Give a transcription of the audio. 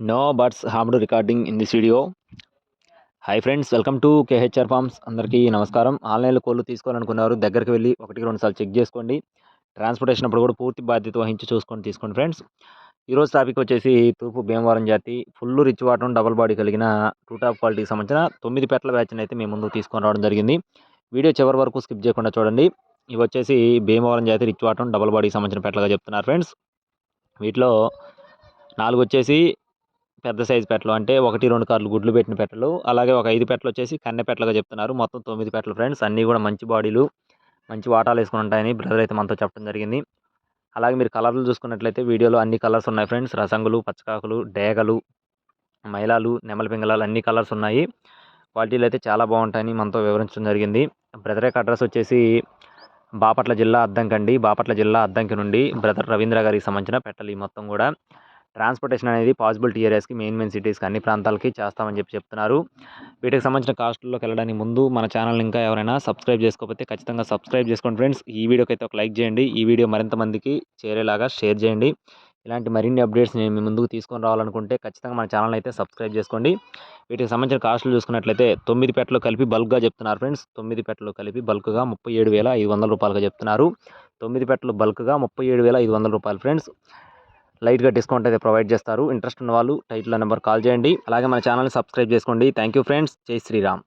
No birds harmed recording in this video hi friends welcome to KHR farms అందరికీ నమస్కారం. ఆన్లైన్లో కోళ్ళు తీసుకోవాలనుకున్నారు. దగ్గరికి వెళ్ళి ఒకటికి రెండు సార్లు చెక్ చేసుకోండి. ట్రాన్స్పోర్టేషన్ అప్పుడు కూడా పూర్తి బాధ్యత వహించి చూసుకొని తీసుకోండి ఫ్రెండ్స్ ఈరోజు టాపిక్ వచ్చేసి తూర్పు భీమవరం జాతి. ఫుల్ రిచ్ వాటం డబుల్ బాడీ కలిగిన టూ టాప్ క్వాలిటీకి సంబంధించిన తొమ్మిది పెట్టల బ్యాచ్ని అయితే మేము ముందుకు తీసుకొని రావడం జరిగింది. వీడియో చివరి వరకు స్కిప్ చేయకుండా చూడండి. ఇవి వచ్చేసి భీమవరం జాతి రిచ్ వాటం డబుల్ బాడీకి సంబంధించిన పెట్టలుగా చెప్తున్నారు ఫ్రెండ్స్ వీటిలో నాలుగు వచ్చేసి పెద్ద సైజు పెట్టలు. అంటే ఒకటి రెండు కార్లు గుడ్లు పెట్టిన పెట్టలు. అలాగే ఒక ఐదు పెట్టలు వచ్చేసి కన్నె పెట్టలుగా చెప్తున్నారు. మొత్తం తొమ్మిది పెట్టలు ఫ్రెండ్స్. అన్నీ కూడా మంచి బాడీలు మంచి వాటాలు వేసుకుని ఉంటాయని బ్రదర్ అయితే మనతో చెప్పడం జరిగింది. అలాగే మీరు కలర్లు చూసుకున్నట్లయితే వీడియోలో అన్ని కలర్స్ ఉన్నాయి ఫ్రెండ్స్. రసంగులు పచ్చకాకులు డేగలు మైలాలు నెమల పింగళాలు అన్ని కలర్స్ ఉన్నాయి. క్వాలిటీలు అయితే చాలా బాగుంటాయని మనతో వివరించడం జరిగింది. బ్రదర్ యొక్క అడ్రస్ వచ్చేసి బాపట్ల జిల్లా అద్దంకండి. బాపట్ల జిల్లా అద్దంకి నుండి బ్రదర్ రవీంద్ర గారికి సంబంధించిన పెట్టలు మొత్తం కూడా. ట్రాన్స్పోర్టేషన్ అనేది పాసిబుల్ ఏరియాస్కి మెయిన్ మెయిన్ సిటీస్కి అన్ని ప్రాంతాలకి చేస్తామని చెప్పి చెప్తున్నారు. వీటికి సంబంధించిన కాస్ట్లోకి వెళ్ళడానికి ముందు మన ఛానల్ ఇంకా ఎవరైనా సబ్స్క్రైబ్ చేసుకోకపోతే ఖచ్చితంగా సబ్స్క్రైబ్ చేసుకోండి ఫ్రెండ్స్. ఈ వీడియోకి అయితే ఒక లైక్ చేయండి. ఈ వీడియో మరింత మందికి చేరేలాగా షేర్ చేయండి. ఇలాంటి మరిన్ని అప్డేట్స్ నేను మీ ముందుకు తీసుకొని రావాలనుకుంటే ఖచ్చితంగా మన ఛానల్ అయితే సబ్స్క్రైబ్ చేసుకోండి. వీటికి సంబంధించిన కాస్టులు చూసుకున్నట్లయితే తొమ్మిది పెట్టలు కలిపి బల్క్గా చెప్తున్నారు ఫ్రెండ్స్. తొమ్మిది పెట్టలు కలిపి బల్క్గా ముప్పై ఏడు వేల ఐదు వందల రూపాయలుగా చెప్తున్నారు. తొమ్మిది పెట్టలు బల్క్గా ముప్పై ఏడు వేల ఐదు వందల రూపాయలు ఫ్రెండ్స్. లైట్గా డిస్కౌంట్ అయితే ప్రొవైడ్ చేస్తారు. ఇంట్రెస్ట్ ఉన్న వాళ్ళు టైటిల్ నెంబర్ కాల్ చేయండి. అలాగే మన ఛానల్ని సబ్స్క్రైబ్ చేసుకోండి. Thank you friends. జై శ్రీరామ్.